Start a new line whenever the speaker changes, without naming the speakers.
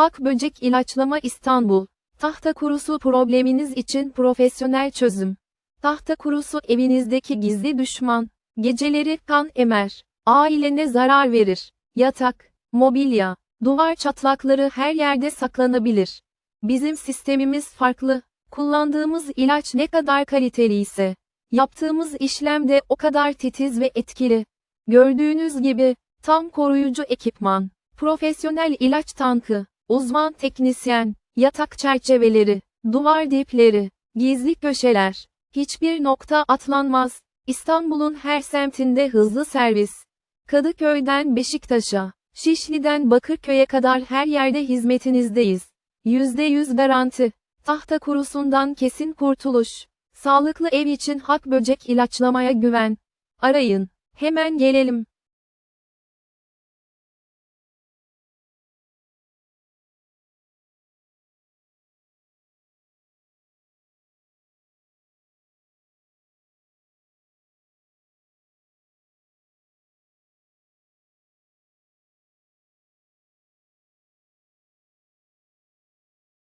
Hak Böcek İlaçlama İstanbul. Tahta kurusu probleminiz için profesyonel çözüm. Tahta kurusu evinizdeki gizli düşman. Geceleri kan emer. Ailene zarar verir. Yatak, mobilya, duvar çatlakları her yerde saklanabilir. Bizim sistemimiz farklı. Kullandığımız ilaç ne kadar kaliteli ise, yaptığımız işlem de o kadar titiz ve etkili. Gördüğünüz gibi, tam koruyucu ekipman, profesyonel ilaç tankı, uzman teknisyen, yatak çerçeveleri, duvar dipleri, gizli köşeler, hiçbir nokta atlanmaz. İstanbul'un her semtinde hızlı servis. Kadıköy'den Beşiktaş'a, Şişli'den Bakırköy'e kadar her yerde hizmetinizdeyiz. %100 garanti. Tahta kurusundan kesin kurtuluş. Sağlıklı ev için hak böcek ilaçlamaya güven. Arayın. Hemen gelelim.